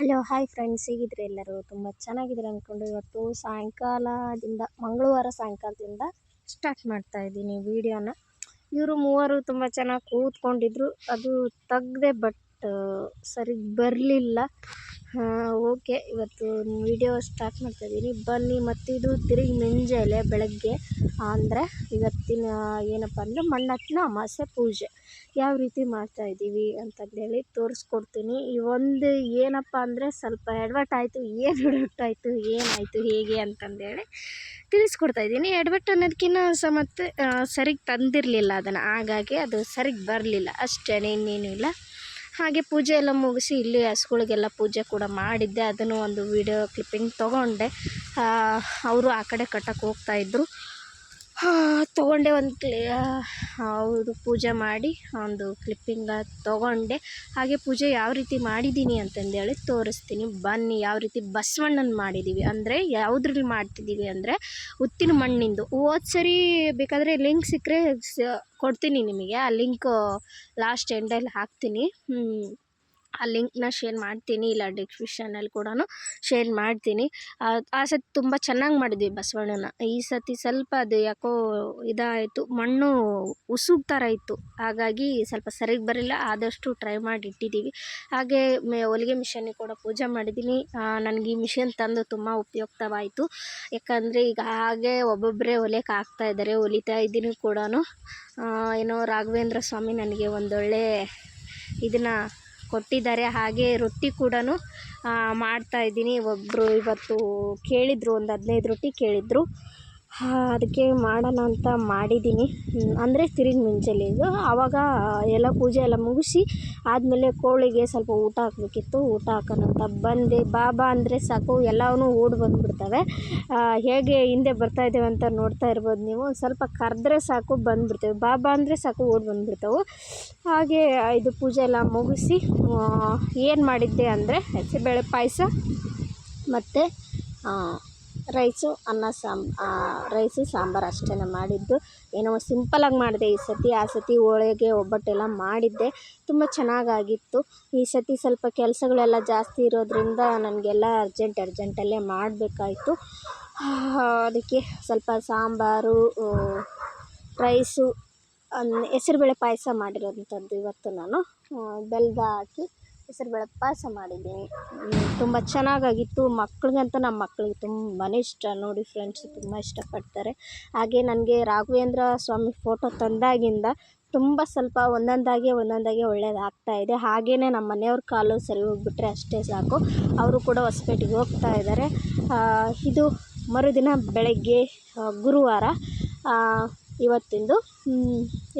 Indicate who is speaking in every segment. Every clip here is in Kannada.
Speaker 1: ಹಲೋ ಹಾಯ್ ಫ್ರೆಂಡ್ಸ್ ಹೇಗಿದ್ರೆ ಎಲ್ಲರೂ? ತುಂಬ ಚೆನ್ನಾಗಿದ್ರೆ ಅಂದ್ಕೊಂಡು ಇವತ್ತು ಸಾಯಂಕಾಲದಿಂದ, ಮಂಗಳವಾರ ಸಾಯಂಕಾಲದಿಂದ ಸ್ಟಾರ್ಟ್ ಮಾಡ್ತಾ ಇದ್ದೀನಿ ವೀಡಿಯೋನ ಇವರು ಮೂವರು ತುಂಬ ಚೆನ್ನಾಗಿ ಕೂತ್ಕೊಂಡಿದ್ರು. ಅದು ತೆಗ್ದೆ ಬಟ್ ಸರಿ ಬರಲಿಲ್ಲ. ಓಕೆ. ಇವತ್ತು ವೀಡಿಯೋ ಸ್ಟಾರ್ಟ್ ಮಾಡ್ತಾ ಇದ್ದೀನಿ ಬನ್ನಿ, ಮತ್ತಿದು ತಿರುಗಿ ಮುಂಜಾನೆ ಬೆಳಗ್ಗೆ. ಅಂದರೆ ಇವತ್ತಿನ ಏನಪ್ಪ ಅಂದರೆ ಮಣ್ಣತ್ತಿನ ಅಮಾವಾಸ್ಯೆ ಪೂಜೆ. ಯಾವ ರೀತಿ ಮಾಡ್ತಾ ಇದ್ದೀವಿ ಅಂತಂದೇಳಿ ತೋರಿಸ್ಕೊಡ್ತೀನಿ. ಈ ಒಂದು ಏನಪ್ಪ ಅಂದರೆ ಸ್ವಲ್ಪ ಎಡವಟ್ಟು ಆಯಿತು, ಏನು ಎಡವಟ್ಟು ಆಯಿತು ಏನಾಯಿತು, ಹೇಗೆ ಅಂತಂದೇಳಿ ತಿಳಿಸ್ಕೊಡ್ತಾ ಇದ್ದೀನಿ ಎಡವಟ್ಟು ಅನ್ನೋದಕ್ಕಿಂತ ಸಮತ್ತೆ ಮತ್ತು ಸರಿಗೆ ತಂದಿರಲಿಲ್ಲ ಅದನ್ನು. ಹಾಗಾಗಿ ಅದು ಸರಿಗೆ ಬರಲಿಲ್ಲ. ಅಷ್ಟೇ ಇನ್ನೇನು ಇಲ್ಲ. ಹಾಗೆ ಪೂಜೆ ಎಲ್ಲ ಮುಗಿಸಿ ಇಲ್ಲಿ ಹಸುಗಳಿಗೆಲ್ಲ ಪೂಜೆ ಕೂಡ ಮಾಡಿದ್ದೆ. ಅದನ್ನು ಒಂದು ವಿಡಿಯೋ ಕ್ಲಿಪ್ಪಿಂಗ್ ತೊಗೊಂಡೆ. ಅವರು ಆ ಕಡೆ ಕಟ್ಟಕ್ಕೆ ಹೋಗ್ತಾಯಿದ್ರು ತೊಗೊಂಡೆ ಒಂದು ಕ್ಲಿ ಅವರು ಪೂಜೆ ಮಾಡಿ, ಒಂದು ಕ್ಲಿಪ್ಪಿಂಗ ತೊಗೊಂಡೆ. ಹಾಗೆ ಪೂಜೆ ಯಾವ ರೀತಿ ಮಾಡಿದ್ದೀನಿ ಅಂತಂದೇಳಿ ತೋರಿಸ್ತೀನಿ. ಬನ್ನಿ, ಯಾವ ರೀತಿ ಬಸವಣ್ಣನ ಮಾಡಿದ್ದೀವಿ ಅಂದರೆ ಯಾವುದ್ರಲ್ಲಿ ಮಾಡ್ತಿದ್ದೀವಿ ಅಂದರೆ ಉತ್ತಿನ ಮಣ್ಣಿಂದು. ಹೋದ ಸರಿ ಬೇಕಾದರೆ ಲಿಂಕ್ ಸಿಕ್ಕರೆ ಕೊಡ್ತೀನಿ ನಿಮಗೆ. ಆ ಲಿಂಕ್ ಲಾಸ್ಟ್ ಎಂಡಲ್ಲಿ ಹಾಕ್ತೀನಿ. ಆ ಲಿಂಕ್ನ ಶೇರ್ ಮಾಡ್ತೀನಿ, ಇಲ್ಲ ಡಿಸ್ಕ್ರಿಪ್ಷನಲ್ಲಿ ಕೂಡ ಶೇರ್ ಮಾಡ್ತೀನಿ. ಆ ಸತಿ ತುಂಬ ಚೆನ್ನಾಗಿ ಮಾಡಿದ್ವಿ ಬಸವಣ್ಣನ. ಈ ಸತಿ ಸ್ವಲ್ಪ ಅದು ಯಾಕೋ ಇದಾಯಿತು, ಮಣ್ಣು ಉಸುಗ್ ಥರ ಇತ್ತು. ಹಾಗಾಗಿ ಸ್ವಲ್ಪ ಸರಿಗೆ ಬರಲಿಲ್ಲ, ಆದಷ್ಟು ಟ್ರೈ ಮಾಡಿ ಇಟ್ಟಿದ್ದೀವಿ. ಹಾಗೆ ಮೆ, ಹೊಲಿಗೆ ಮಿಷನ್ನಿಗೆ ಕೂಡ ಪೂಜೆ ಮಾಡಿದ್ದೀನಿ. ನನಗೆ ಈ ಮಿಷನ್ ತಂದು ತುಂಬ ಉಪಯುಕ್ತವಾಯಿತು. ಯಾಕಂದರೆ ಈಗ ಹಾಗೆ ಒಬ್ಬೊಬ್ಬರೇ ಹೊಲಿಯಕ್ಕೆ ಆಗ್ತಾ ಇದ್ದಾರೆ, ಹೊಲಿತಾ ಇದ್ದೀನಿ ಕೂಡ ಏನೋ ರಾಘವೇಂದ್ರ ಸ್ವಾಮಿ ನನಗೆ ಒಂದೊಳ್ಳೆ ಇದನ್ನು ಕೊಟ್ಟಿದ್ದಾರೆ. ಹಾಗೆ ರೊಟ್ಟಿ ಕೂಡ ಮಾಡ್ತಾಯಿದ್ದೀನಿ ಒಬ್ಬರು ಇವತ್ತು ಕೇಳಿದರು ಒಂದು ಹದಿನೈದು ರೊಟ್ಟಿ ಕೇಳಿದರು. ಅದಕ್ಕೆ ಮಾಡೋಣ ಅಂತ ಮಾಡಿದ್ದೀನಿ. ಅಂದರೆ ತಿರುಗಿ ಮುಂಜಾನೆ ಇದು. ಆವಾಗ ಎಲ್ಲ ಪೂಜೆ ಎಲ್ಲ ಮುಗಿಸಿ ಆದಮೇಲೆ ಕೋಳಿಗೆ ಸ್ವಲ್ಪ ಊಟ ಹಾಕಬೇಕಿತ್ತು. ಊಟ ಹಾಕೋಣ ಅಂತ ಬಂದೆ. ಬಾ ಬಾ ಅಂದರೆ ಸಾಕು. ಎಲ್ಲವೂ ಓಡಿ ಬಂದುಬಿಡ್ತವೆ. ಹೇಗೆ ಹಿಂದೆ ಬರ್ತಾ ಇದ್ದೇವೆ ಅಂತ ನೋಡ್ತಾ ಇರ್ಬೋದು ನೀವು. ಸ್ವಲ್ಪ ಕರೆದ್ರೆ ಸಾಕು, ಬಂದುಬಿಡ್ತೇವೆ. ಬಾಬಾ ಅಂದರೆ ಸಾಕು, ಓಡಿ ಬಂದುಬಿಡ್ತವೆ. ಹಾಗೆ ಇದು ಪೂಜೆ ಎಲ್ಲ ಮುಗಿಸಿ ಏನು ಮಾಡಿದ್ದೆ ಅಂದರೆ ಹೆಸರುಬೇಳೆ ಪಾಯಸ ಮತ್ತು ರೈಸು, ಅನ್ನ, ಸಾಮ್ ರೈಸು, ಸಾಂಬಾರು ಅಷ್ಟೇ ಮಾಡಿದ್ದು. ಏನೋ ಸಿಂಪಲಾಗಿ ಮಾಡಿದೆ ಈ ಸತಿ. ಆ ಸತಿ ಹೋಳಿಗೆ, ಒಬ್ಬಟ್ಟೆಲ್ಲ ಮಾಡಿದ್ದೆ. ತುಂಬ ಚೆನ್ನಾಗಾಗಿತ್ತು. ಈ ಸತಿ ಸ್ವಲ್ಪ ಕೆಲಸಗಳೆಲ್ಲ ಜಾಸ್ತಿ ಇರೋದರಿಂದ ನನಗೆಲ್ಲ ಅರ್ಜೆಂಟ್, ಅರ್ಜೆಂಟಲ್ಲೇ ಮಾಡಬೇಕಾಯ್ತು. ಅದಕ್ಕೆ ಸ್ವಲ್ಪ ಸಾಂಬಾರು ರೈಸು ಹೆಸ್ರುಬೇಳೆ ಪಾಯಸ ಮಾಡಿರೋಂಥದ್ದು ಇವತ್ತು ನಾನು. ಬೆಲ್ಲದ ಹಾಕಿ ಹೆಸರುಬೇಳೆ ಪಾಯಸ ಮಾಡಿದ್ದೀನಿ ತುಂಬ ಚೆನ್ನಾಗಾಗಿತ್ತು. ಮಕ್ಳಿಗಂತೂ ನಮ್ಮ ಮಕ್ಳಿಗೆ ತುಂಬಾ ಇಷ್ಟ. ನೋಡಿ ಫ್ರೆಂಡ್ಸ್ ತುಂಬ ಇಷ್ಟಪಡ್ತಾರೆ. ಹಾಗೆ ನನಗೆ ರಾಘವೇಂದ್ರ ಸ್ವಾಮಿ ಫೋಟೋ ತಂದಾಗಿಂದ ತುಂಬ ಸ್ವಲ್ಪ ಒಂದೊಂದಾಗಿ ಒಂದೊಂದಾಗಿ ಒಳ್ಳೇದಾಗ್ತಾ ಇದೆ. ಹಾಗೇ ನಮ್ಮ ಮನೆಯವ್ರ ಕಾಲು ಸರಿ ಹೋಗ್ಬಿಟ್ರೆ ಅಷ್ಟೇ ಸಾಕು. ಅವರು ಕೂಡ ಹೊಸಪೇಟೆಗೆ ಹೋಗ್ತಾ ಇದ್ದಾರೆ. ಇದು ಮರುದಿನ ಬೆಳಗ್ಗೆ ಗುರುವಾರ ಇವತ್ತಿಂದು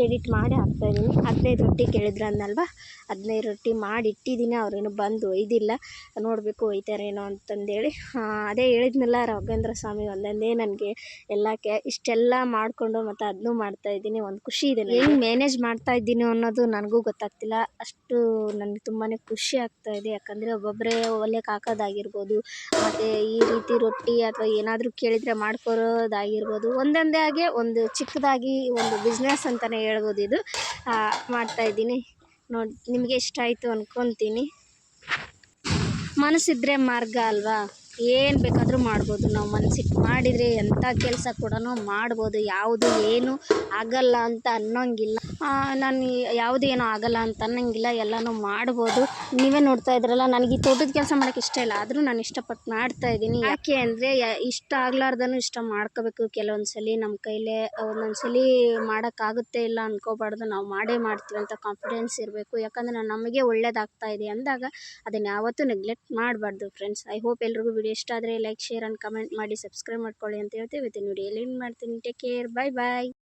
Speaker 1: ಎಡಿಟ್ ಮಾಡಿ ಹಾಕ್ತಾಯಿದ್ದೀನಿ ಹದಿನೈದು ರೊಟ್ಟಿ ಕೇಳಿದ್ರು ಅಂದ್ನಲ್ವ ಹದಿನೈದು ರೊಟ್ಟಿ ಮಾಡಿ ಇಟ್ಟಿದ್ದೀನಿ. ಅವ್ರೇನು ಬಂದು ಒಯ್ದಿಲ್ಲ. ನೋಡಬೇಕು ಒಯ್ತಾರೇನೋ ಅಂತಂದೇಳಿ. ಅದೇ ಹೇಳಿದ್ನಲ್ಲ ರಾಘವೇಂದ್ರ ಸ್ವಾಮಿ ಒಂದೊಂದೇ ನನಗೆ ಎಲ್ಲ ಕೆ, ಇಷ್ಟೆಲ್ಲ ಮಾಡಿಕೊಂಡು ಮತ್ತು ಅದನ್ನೂ ಮಾಡ್ತಾಯಿದ್ದೀನಿ ಒಂದು ಖುಷಿ ಇದೆ ಹೆಂಗೆ ಮ್ಯಾನೇಜ್ ಮಾಡ್ತಾ ಇದ್ದೀನಿ ಅನ್ನೋದು ನನಗೂ ಗೊತ್ತಾಗ್ತಿಲ್ಲ. ಅಷ್ಟು ನನಗೆ ತುಂಬಾ ಖುಷಿ ಆಗ್ತಾ ಇದೆ. ಯಾಕಂದರೆ ಒಬ್ಬೊಬ್ಬರೇ ಒಲೆಗೆ ಹಾಕೋದಾಗಿರ್ಬೋದು ಮತ್ತು ಈ ರೀತಿ ರೊಟ್ಟಿ ಅಥವಾ ಏನಾದರೂ ಕೇಳಿದರೆ ಮಾಡ್ಕೊಡೋದಾಗಿರ್ಬೋದು, ಒಂದೊಂದೇ ಆಗಿ ಒಂದು ಚಿಕ್ಕದಾಗಿ ಒಂದು ಬಿಸ್ನೆಸ್ ಅಂತಲೇ ಹೇಳ್ಬೋದು ಇದು. ಮಾಡ್ತಾಯಿದ್ದೀನಿ ನೋಡಿ ನಿಮಗೆ ಇಷ್ಟ ಆಯಿತು ಅಂದ್ಕೊತೀನಿ ಮನಸ್ಸಿದ್ರೆ ಮಾರ್ಗ ಅಲ್ವಾ? ಏನು ಬೇಕಾದರೂ ಮಾಡ್ಬೋದು. ನಾವು ಮನಸ್ಸಿಟ್ಟು ಮಾಡಿದರೆ ಎಂಥ ಕೆಲಸ ಕೂಡ ಮಾಡ್ಬೋದು. ಯಾವುದು ಏನು ಆಗಲ್ಲ ಅಂತ ಅನ್ನೋಂಗಿಲ್ಲ. ನಾನು ಯಾವುದು ಏನು ಆಗಲ್ಲ ಅಂತ ಅನ್ನೋಂಗಿಲ್ಲ. ಎಲ್ಲನೂ ಮಾಡ್ಬೋದು. ನೀವೇ ನೋಡ್ತಾ ಇದ್ರಲ್ಲ, ನನಗೆ ಈ ತೋಟದ ಕೆಲಸ ಮಾಡೋಕ್ಕೆ ಇಷ್ಟ ಇಲ್ಲ. ಆದರೂ ನಾನು ಇಷ್ಟಪಟ್ಟು ಮಾಡ್ತಾ ಇದ್ದೀನಿ. ಯಾಕೆ ಅಂದರೆ ಇಷ್ಟ ಆಗ್ಲಾರ್ದನು ಇಷ್ಟ ಮಾಡ್ಕೋಬೇಕು. ಕೆಲವೊಂದು ಸಲ ನಮ್ಮ ಕೈಲೇ ಒಂದೊಂದು ಸಲ ಮಾಡೋಕ್ಕಾಗುತ್ತೆ ಇಲ್ಲ ಅಂದ್ಕೋಬಾರ್ದು ನಾವು ಮಾಡೇ ಮಾಡ್ತೀವಿ ಅಂತ ಕಾನ್ಫಿಡೆನ್ಸ್ ಇರಬೇಕು. ಯಾಕಂದರೆ ನಮಗೆ ಒಳ್ಳೇದಾಗ್ತಾ ಇದೆ ಅಂದಾಗ ಅದನ್ನು ಯಾವತ್ತೂ ನೆಗ್ಲೆಕ್ಟ್ ಮಾಡಬಾರ್ದು ಫ್ರೆಂಡ್ಸ್ ಐ ಹೋಪ್ ಎಲ್ರಿಗೂ ವಿಡಿಯೋ ಇಷ್ಟ ಆದರೆ ಲೈಕ್ ಶೇರ್ ಆ್ಯಂಡ್ ಕಮೆಂಟ್ ಮಾಡಿ ಸಬ್ಸ್ಕ್ರೈಬ್ ಮಾಡ್ಕೊಳ್ಳಿ ಅಂತ ಹೇಳ್ತೀವಿ. ಇವತ್ತಿನ ವಿಡಿಯೋ ಏನು ಮಾಡ್ತೀನಿ. ಟೇಕ್ ಕೇರ್ ಬಾಯ್ ಬಾಯ್